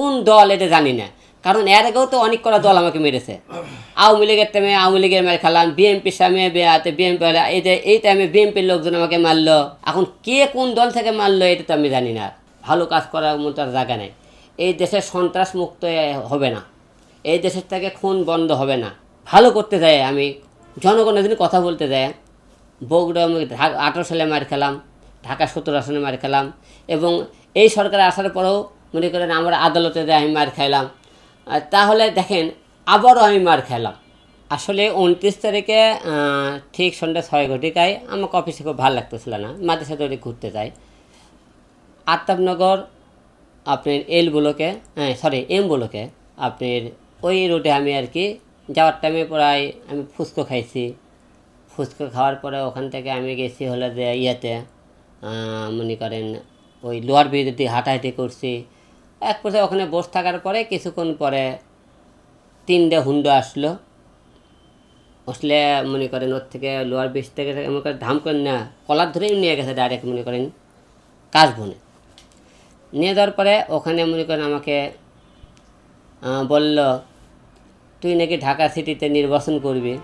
কোন দল এটা জানি না। কারণ এর আগেও তো অনেক কটা দল আমাকে মেরেছে। আওয়ামী লীগের টাইমে আওয়ামী লীগের মেরে খেলাম বিএনপির সামনে বিএনপি এই যে, এই টাইমে বিএনপির লোকজন আমাকে মারলো। এখন কে কোন দল থেকে মারলো এটা তো আমি জানি না। ভালো কাজ করার মতো জায়গা নেই। এই দেশের সন্ত্রাস মুক্ত হবে না। এই দেশের থেকে খুন বন্ধ হবে না। ভালো করতে যায় আমি। জনগণের জন্য কথা বলতে যায়। বগুড়া আমি ঢাকা, আঠারো সালে মার খেলাম ঢাকা সত্তর আসনে মার খেলাম এবং এই সরকার আসার পরেও মনে করেন আমরা আদালতে দিয়ে আমি মার খাইলাম। তাহলে দেখেন, আবারও আমি মার খেলাম আসলে উনত্রিশ তারিখে ঠিক সন্ধ্যা ছয় ঘটিকায় আমাকে অফিসে খুব ভালো লাগতেছিল না মাঝে সাথে ওটি ঘুরতে যাই। আত্মাবনগর আপনার এল ব্লকে হ্যাঁ সরি এম ব্লকে আপনার ওই রুটে আমি আর কি, যাওয়ার টাইমে প্রায় আমি ফুচকো খাইছি। ফুচকো খাওয়ার পরে ওখান থেকে আমি গেছি হলো যে ইয়েতে মনে করেন ওই লোয়ার ব্রিজের দিকে হাঁটাহাঁটি করছি। এক পর্যায়ে ওখানে বসে থাকার পরে কিছুক্ষণ পরে তিনটে হুন্ডো আসলো। আসলে মনে করেন ওর থেকে লোয়ার ব্রিজ থেকে মনে করেন ধাম করে না, কলার ধরেই নিয়ে গেছে ডাইরেক্ট মনে করেন কাশবনে। নিয়ে যাওয়ার পরে ওখানে মনে করেন আমাকে বলল, তুই নাকি ঢাকা সিটিতে নির্বাচন করবি?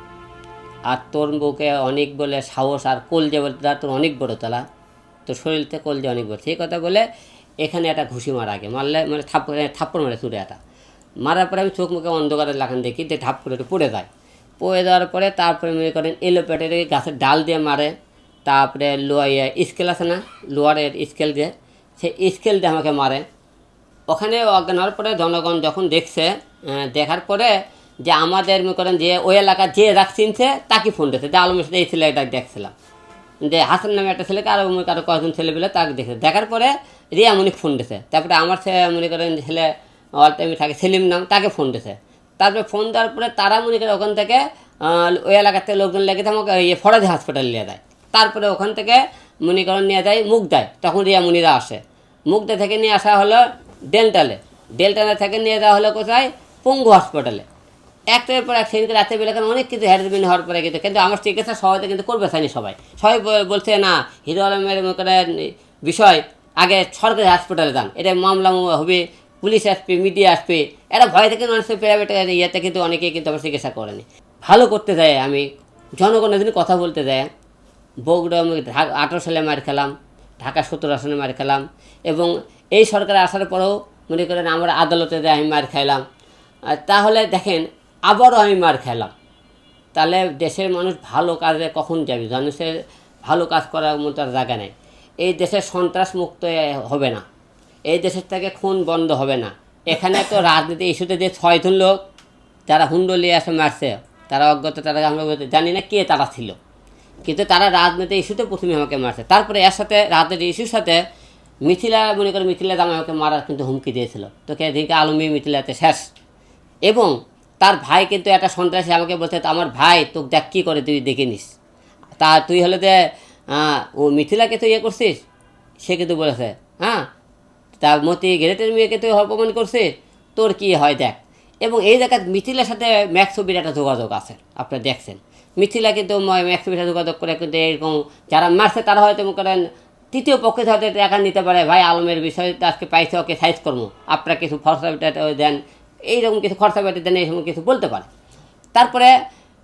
আর তোর বুকে অনেক বলে সাহস আর কলজে বলতে তার তোর অনেক বড় তলা। তোর শরীরতে কলজে অনেক বড়। সেই কথা বলে এখানে একটা ঘুষি মারা আগে। মারলে মানে থাপ্পড় থাপ্পড় মারে চুরে একটা মারার পরে আমি চোখ মুখে অন্ধকারে লাগান দেখি যে ধাপ করে একটু পড়ে যায়। পড়ে যাওয়ার পরে তারপরে মনে করেন এলো পেটের গাছের ডাল দিয়ে মারে। তারপরে লোয়া স্কেল আছে না? লোয়ারের স্কেল দিয়ে। সেই স্কেল দিয়ে আমাকে মারে। ওখানে অজ্ঞান হওয়ার পরে জনগণ যখন দেখছে দেখার পরে যে আমাদের মনে করেন যে ওই এলাকা যে রাখ চিনছে, তাকে ফোন দিয়েছে। যে আলমের সাথে এই ছেলেটাকে দেখছিলাম। যে হাসান নামে একটা ছেলেকে আরও কারও কয়েকজন ছেলে পেলে তাকে দেখেছে। দেখার পরে রিয়া মনিক ফোন দিয়েছে তারপরে আমার ছেলে মনে করেন ছেলে অল টাইমে থাকে, সেলিম নাম, তাকে ফোন দিয়েছে তারপরে ফোন দেওয়ার পরে তারা মনে করে ওখান থেকে ওই এলাকার থেকে লোকজন লেগে আমাকে ইয়ে ফরাজি হাসপাতাল নিয়ে যায়। তারপরে ওখান থেকে মনে করেন নিয়ে যায় মুখ দেয় তখন রিয়া মুনিরা আসে। মুগদা থেকে নিয়ে আসা হলো ডেন্টালে ডেন্টালে থেকে নিয়ে যাওয়া হলো কোথায়? পঙ্গু হসপিটালে একটার পর এক সেদিনকে রাতে বেলা অনেক কিছু হ্যারাসমেন্ট হওয়ার পরে কিন্তু কিন্তু আমার চিকিৎসা সবাই কিন্তু করবে চাইনি সবাই। সবাই বলছে, না, হিরো আলমের মনে বিষয় আগে সরকারি হাসপাতালে যান। এটা মামলা হবে, পুলিশ আসবে, মিডিয়া আসবে। এরা ভয় থেকে মানুষের প্রাইভেট ইয়েতে কিন্তু অনেকেই কিন্তু আমার চিকিৎসা করেনি। ভালো করতে যায় আমি। জনগণের জন্য কথা বলতে যায়। বগুড়া আমি ঢাকা আঠারো সালে মার খেলাম, ঢাকা সত্তর আসনে মার খেলাম এবং এই সরকার আসার পরেও মনে করেন আমরা আদালতে দিয়ে আমি মার খাইলাম তাহলে দেখেন, আবারও আমি মার খেলাম। তাহলে দেশের মানুষ ভালো কাজে কখন যাবে? মানুষের ভালো কাজ করার মতো জায়গা নেই। এই দেশের সন্ত্রাস মুক্ত হবে না। এই দেশের থেকে খুন বন্ধ হবে না। এখানে তো রাজনীতি ইস্যুতে যে ছয়জন লোক, যারা হুন্ডলি আসে মারছে, তারা অজ্ঞত, তারা আমরা জানি না কে তারা ছিল। কিন্তু তারা রাজনীতি ইস্যুতে প্রথমে আমাকে মারছে। তারপরে এর সাথে, রাজনীতি ইস্যুর সাথে মিথিলা, মনে করে মিথিলা দাম আমাকে মারার কিন্তু হুমকি দিয়েছিল। তোকে এদিকে আলমী মিথিলাতে শেষ। এবং তার ভাই কিন্তু একটা সন্ত্রাসী আমাকে বলছে, "তা আমার ভাই, তোকে দেখ কী করে তুই দেখে নিস তা তুই হলে যে আহ, ও মিথিলাকে তুই ইয়ে করছিস? সে কিন্তু বলেছে হ্যাঁ তার মতি গ্রেটের মেয়েকে তুই অপমান করছিস? তোর কি হয় দেখ। এবং এই জায়গায় মিথিলার সাথে ম্যাক্সবির একটা যোগাযোগ আছে আপনারা দেখছেন। মিথিলা কিন্তু ম্যাক্সবির সাথে যোগাযোগ করে কিন্তু এরকম যারা মারছে তারা হয়তো মনে করেন তৃতীয় পক্ষে হয়তো টাকা নিতে পারে। ভাই আলমের বিষয়ে তো আজকে পাইছে ওকে সাইজ কর্ম আপনারা কিছু খরচা দেন। এইরকম কিছু খরচা বেটে দেন এই সময় কিছু বলতে পারে। তারপরে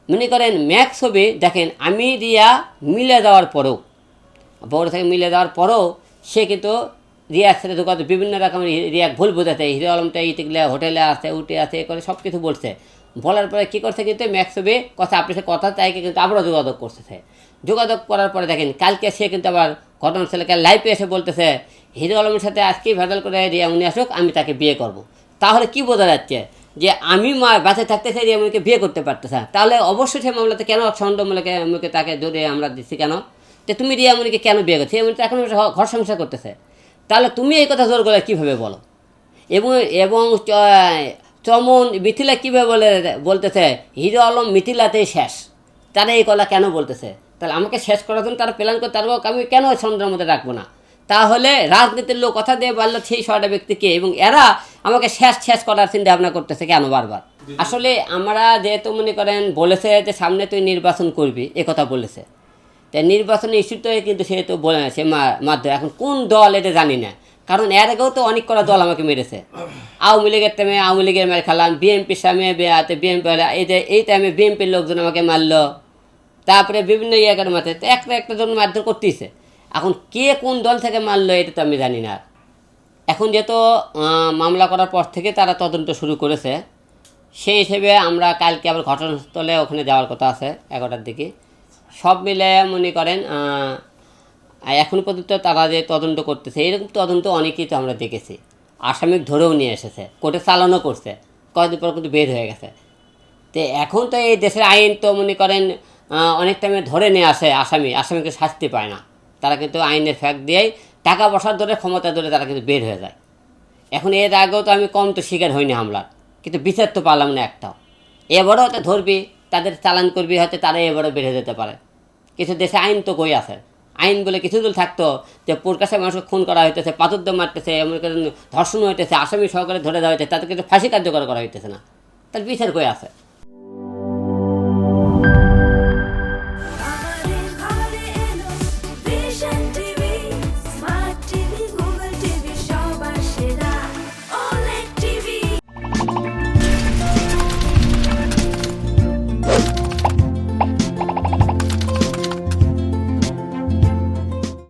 মনে করেন ম্যাক্স হবে, দেখেন আমি রিয়া মিলে দেওয়ার পরও, বড় থেকে মিলে দেওয়ার পরেও সে কিন্তু রিয়ার সাথে যোগাযোগ বিভিন্ন রকমের রিয়াক ভুল বোঝাতে, হিরো আলমটা ইতে গেলে হোটেলে আছে, উঠে এ করে সব কিছু বলছে। বলার পরে কী করছে কিন্তু ম্যাক্স হবে, কথা আপনার সাথে কথা তাইকে কিন্তু আবারও যোগাযোগ করতেছে। যোগাযোগ করার পরে দেখেন কালকে সে কিন্তু আবার ঘটনাস্থলকে লাইভে এসে বলতেছে, হিরো আলমের সাথে আজকেই ভেজাল করে রিয়া উনি আসুক, আমি তাকে বিয়ে করব। তাহলে কি বোঝা যাচ্ছে? যে আমি মা বাঁচে থাকতে চাই রিয়ামুনিকে বিয়ে করতে পারতেছে। তাহলে অবশ্যই সে মামলাতে কেন ছন্দমূলকে আমাকে তাকে ধরে আমরা দিচ্ছি কেন? যে তুমি রিয়ামুনিকে কেন বিয়ে করছ? রিয়ামুনি তো এখন ঘর সংসার করতেছে। তাহলে তুমি এই কথা জোর করে কীভাবে বলো? এবং এবং চমন, মিথিলা কীভাবে বলে, বলতেছে, হিরো আলম মিথিলাতেই শেষ। তারা এই কথা কেন বলতেছে? তাহলে আমাকে শেষ করার জন্য তারা প্ল্যান করে তারপর আমি কেন চন্দ্রের মধ্যে রাখব না? তাহলে রাজনীতির লোক কথা দিয়ে বলল সেই ছয়টা ব্যক্তিকে, এবং এরা আমাকে শেষ শেষ করার চিন্তা ভাবনা করতেছে কেন বারবার? আসলে আমরা যেহেতু মনে করেন বলেছে যে সামনে তুই নির্বাচন করবি এ কথা বলেছে। তাই নির্বাচনী ইস্যুতে কিন্তু সে তো বলে না সে মাধ্যমে। এখন কোন দল এটা জানি না। কারণ এর আগেও তো অনেক করা দল আমাকে মেরেছে। আওয়ামী লীগের টাইমে আওয়ামী লীগের মেরে খেলাম বিএনপির সামনে বেয়াতে বিএনপি এই যে এই টাইমে বিএনপির লোকজন আমাকে মারলো। তারপরে বিভিন্ন মাথায় তো একটা একটা জন মারধর করতেইছে এখন কে কোন দল থেকে মারলো এটা তো আমি জানি না। এখন যেহেতু মামলা করার পর থেকে তারা তদন্ত শুরু করেছে, সেই হিসেবে আমরা কালকে আবার ঘটনাস্থলে ওখানে যাওয়ার কথা আছে, এগারোটার দিকে। সব মিলে মনে করেন এখন পর্যন্ত তারা যে তদন্ত করতেছে, এরকম তদন্ত অনেকেই তো আমরা দেখেছি। আসামিক ধরেও নিয়ে এসেছে, কোর্টে চালানো করছে, কয়েকদিন পর কিন্তু বের হয়ে গেছে। তো এখন তো এই দেশের আইন তো মনে করেন অনেক টাইমে ধরে নিয়ে আসে আসামি, আসামিকে শাস্তি পায় না। তারা কিন্তু আইনের ফ্যাক দিয়েই টাকা পয়সার ধরে ক্ষমতা ধরে তারা কিন্তু বের হয়ে যায়। এখন এর আগেও তো আমি কম তো শিকার হইনি হামলার, কিন্তু বিচার তো পারলাম না একটাও। এবারও হয়তো ধরবি, তাদের চালান করবি, হয়তো তারা এবারও বেড়ে যেতে পারে। কিছু দেশে আইন তো কই আছে? আইন বলে কিছু দূর থাকতো যে প্রকাশে মানুষকে খুন করা হইতেছে পাথর দিয়ে মারতেছে, এমন ধর্ষণ হইতেছে, আসামি সহকারে ধরে দেওয়া হইতেছে, তাদেরকে তো ফাঁসি কার্যকর করা হইতেছে না। তার বিচার কই আছে?